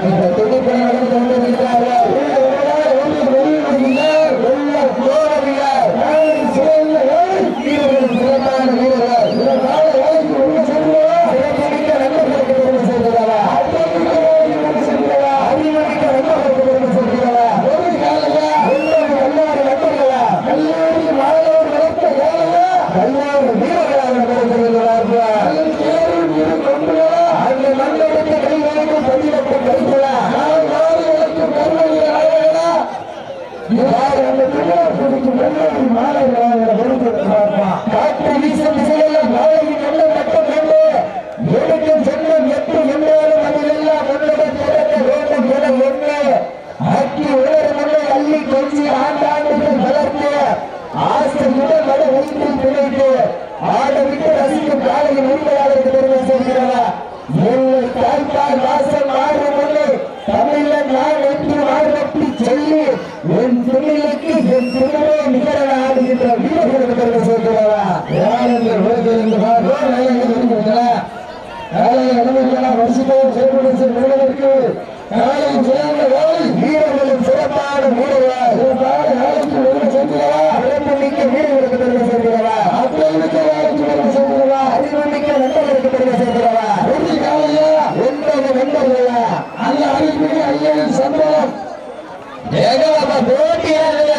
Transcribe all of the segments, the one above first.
Thank you. Baba. வீரர்களும் சிறப்பான வீரர்கள். சிறப்பு மிக்க வீரர்களுக்கு பெருமை சேர்க்கிறவா அறிவு மிக்க நண்பர்களுக்கு பெருமை சேர்க்கிறவா ஒன்பது நண்பர்களா அந்த அறிவு ஐயன் சம்பளம். ஏகவா போட்டியா இல்லையா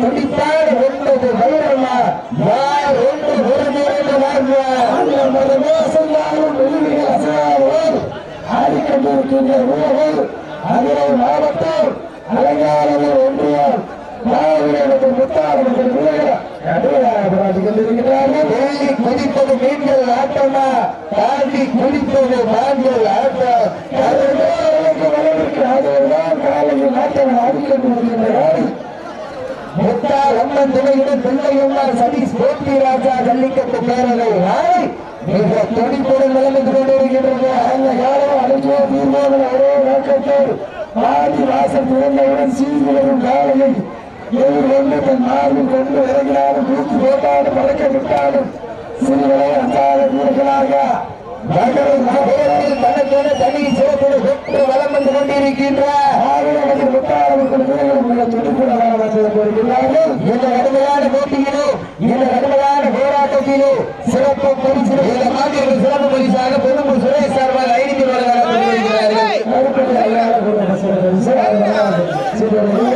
துடித்தால் என்பது வைரமா யார் என்று உறுதியாக வாழ்வார் மதமே சொல்லாலும் எழுதிகள் அசையாதவர். ஆதிக்கொண்டிருக்கின்ற உறவு மதுரை மாவட்டம் அலங்காநல்லூர் ஒன்றியம் குடிப்பது மீன்கள் ஆட்டமா? தாண்டி குடிப்பது மான்கள் ஆட்டம். வீரன் முல்லையுள்ளார் சதீஷ் கோபி ராஜா ஜல்லிக்கட்டு பேரவை. மிக துடிப்புடன் நடந்து கொண்டிருக்கின்றது. அந்த யாரும் அழிஞ்சோ தீர்மானம் ஒரே நோக்கத்தில் ஆதி வாசல் திறந்தவுடன் சீர்வரும் காலையை எதிர்கொண்டு தன் மார்பில் கொண்டு இறங்கினாலும் தூக்கி போட்டாலும் பழக்க விட்டாலும் சிறுவரை அஞ்சாத கூறுகிறார்களா. தனக்கென தனி சிறப்பு வளம் வந்து கொண்டிருக்கின்றார்.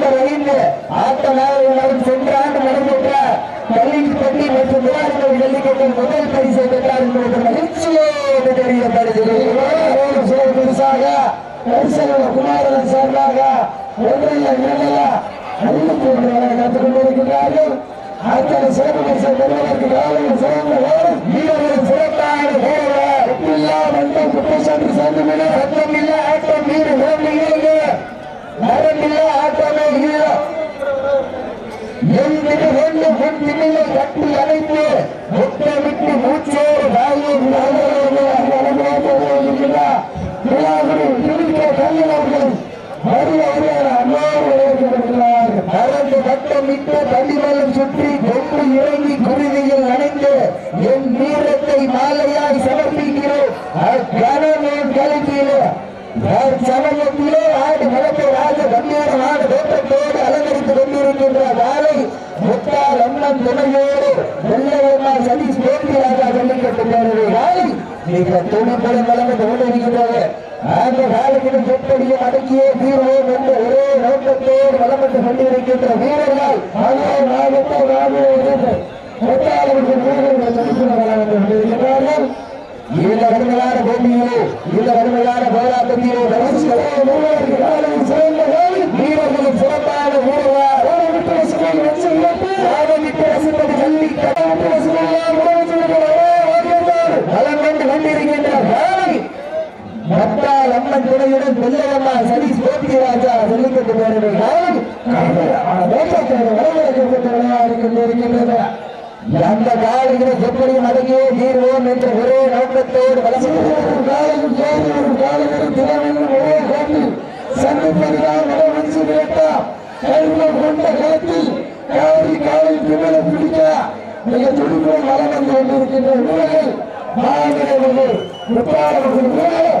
ஆட்ட வழியில் ஆட்ட நாயகர்களும் சென்ற ஆண்டு நடைபெற்ற பள்ளிப்பட்டி மற்றும் விழாக்கள் ஜல்லிக்கட்டில் முதல் பரிசை பெற்றார் என்பது மகிழ்ச்சியோடு தெரியப்படுகிறது புதுசாக குமாரன் சார்பாக நடந்து கொண்டிருக்கிறார்கள் அடுத்த சிறப்பு பரிசை பெறுவதற்கு காலையில் சிறந்த வீரர்கள் சிறப்பாக சேர்ந்து ரத்தம் இல்லை. மரமில்ல ஆட்டமே இல்லை. எந்திர வேண்டும் முன் கட்டி அணைத்து முத்தமிட்டு மூச்சோடு வாயும் பறந்து சுற்றி கொண்டு இறங்கி குருதியில் நனைந்து என் வீரத்தை மாலையாய் சமர்ப்பிக்கிறோம். அக்கணமே கல்வியிலே சமயத்திலே ஆடு நடத்த ராஜ கம்பீர நாடு தோட்டத்தோடு அலங்கரித்துக் கொண்டிருக்கின்ற வாழை முத்தால் அம்மன் துணையோடு வெள்ளவர்மா சதீஷ் பேட்டி ராஜா சொல்லிக்கொண்டிருக்கிறது வாழை மிக துணிப்புடன் வளர்ந்து கொண்டிருக்கின்றது. அந்த காலத்திலும் எப்படியும் அடக்கியே தீர்வோம் என்ற ஒரே நோக்கத்தோடு வளர்ந்து கொண்டிருக்கின்ற வீரர் அதே நாகத்தை வாழ்வு முத்தாளர்கள் வீரர்கள் துணிப்புடன் வளர்ந்து கொண்டிருக்கிறார்கள் இந்த கடுமையான போட்டியிலே இந்த கடுமையான போராட்டத்திலே வீரர்களும் சிறப்பான வீரர்கள் பலம் கொண்டு கொண்டிருக்கின்ற வேலை மத்தால் அம்மன் துணையுடன் வெள்ளையம்மா சதீஷ் போட்டி ராஜா சொல்லிக்கொண்டு போனது இருக்கின்றது அந்த காலையில எப்படி அடங்கியே தீர்வோம் என்ற ஒரே நோக்கத்தோடு காலையும் சேரி ஒரு காலையிலும் திறமையும் ஒரே கோட்டில் சந்திப்பதுதான் மனமனசு வேண்டாம் கையில் கொண்ட களத்தில் காலை காலை திமிர பிடிக்க மிக துடிப்புடன் வளம் வந்து கொண்டிருக்கின்ற வீரர்கள் மாநில முப்பாளர்கள் வீரர்கள்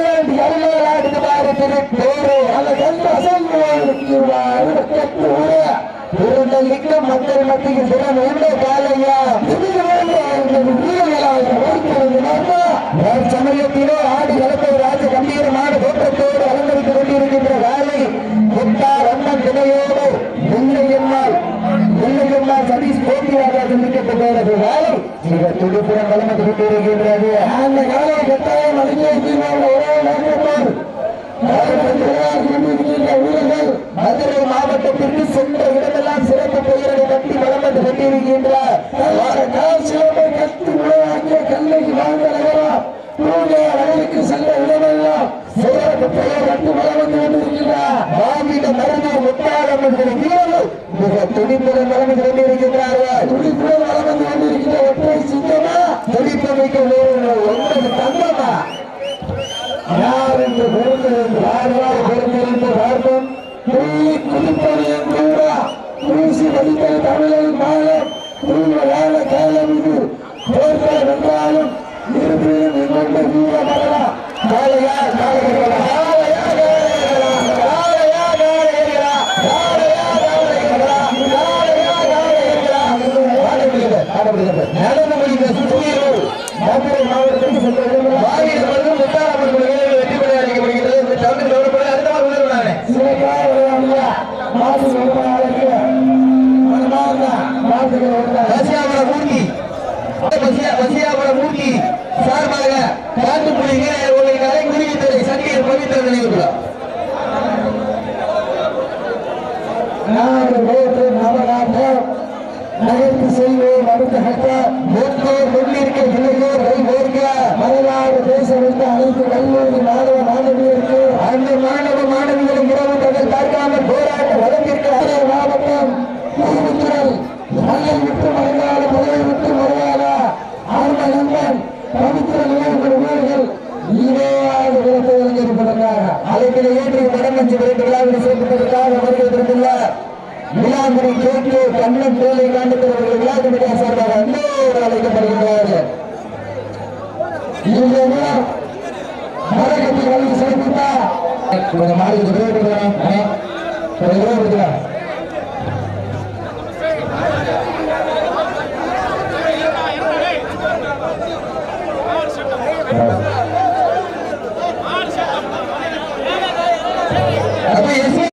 மக்கள் மத்தியில் தினம் உள்ள காலையா சமயத்திலே ஆடி கலப்பை ராஜ கம்பீரமான தோற்றத்தோடு அலங்கரித்துக் கொண்டிருக்கின்ற வேலை கொட்டார் அண்ணன் துணையோடு முன்னையம்மாள் முன்னையம்மாள் சதீஷ் போட்டியாக சந்திக்கப்பட்டது வேலை மிக துடிப்புடன் வளர்ந்து கொண்டிருக்கின்றது. அந்த காலை கட்டாயம் அடங்கிய வளம் வந்து கொண்டிருக்கின்ற காட்சியோடு கட்டி உருவாக்கிய கல்லைக்கு வாழ்ந்த நகரம் தூங்கிய வயலுக்கு சென்ற இடமெல்லாம் சிறப்பு பெயர் கட்டி வளம் வந்து கொண்டிருக்கின்றார். மாவீட மருந்து முத்தாரம் என்கிற வீரர்கள் மிக துடிப்புடன் வளம் வந்து கொண்டிருக்கின்றார்கள். துடிப்புடன் வளம் வந்து கொண்டிருக்கின்ற ஒற்றை சிங்கமா? துடிப்பு மிக்க வீரர்கள் ஒன்பது தங்கமா? யார் என்று பொறுத்திருந்து யார் பொறுத்திருந்து பார்ப்போம். துள்ளி குதிப்பது என்றூரா தூசி வலித்தல் தமிழர் மாலம் தூய்மையான காலம் இது. போர்கள் வென்றாலும் இருப்பினும் எங்கொண்ட வீர மரணா காலையா மாவட்டத்திற்கு சென்ற வெற்றி பெற அளிக்கப்படுகிறது இந்த மூர்த்தி. பசியா மூர்த்தி சார்பாக காட்டுப்புலி வீரர் உங்களை கலை குறிவித்ததை சண்டிகர் பவித்திர நினைவுகளா நாடு வேற்று நவநாட்டம் நகர்த்து செய்வோம் அடுத்த கட்ட. மூத்தோர் முன்னிருக்க இளையோர் பவித்திர நிலையங்கள் வீரர்கள் ஈரோடு விளக்கு விளங்கியிருப்பதற்காக அழைப்பில் ஏற்றி வடமஞ்சு விரைந்து விழாவில் சேர்ப்பதற்காக வருகை கேட்டு கண்ணன் வேலை காண்பித்தவர்கள் விழாக்குடி சார்பாக அன்னோடு அழைக்கப்படுகின்றார்கள். மரகத்தை வழங்கி சிறப்பித்தா கொஞ்சம் மாறி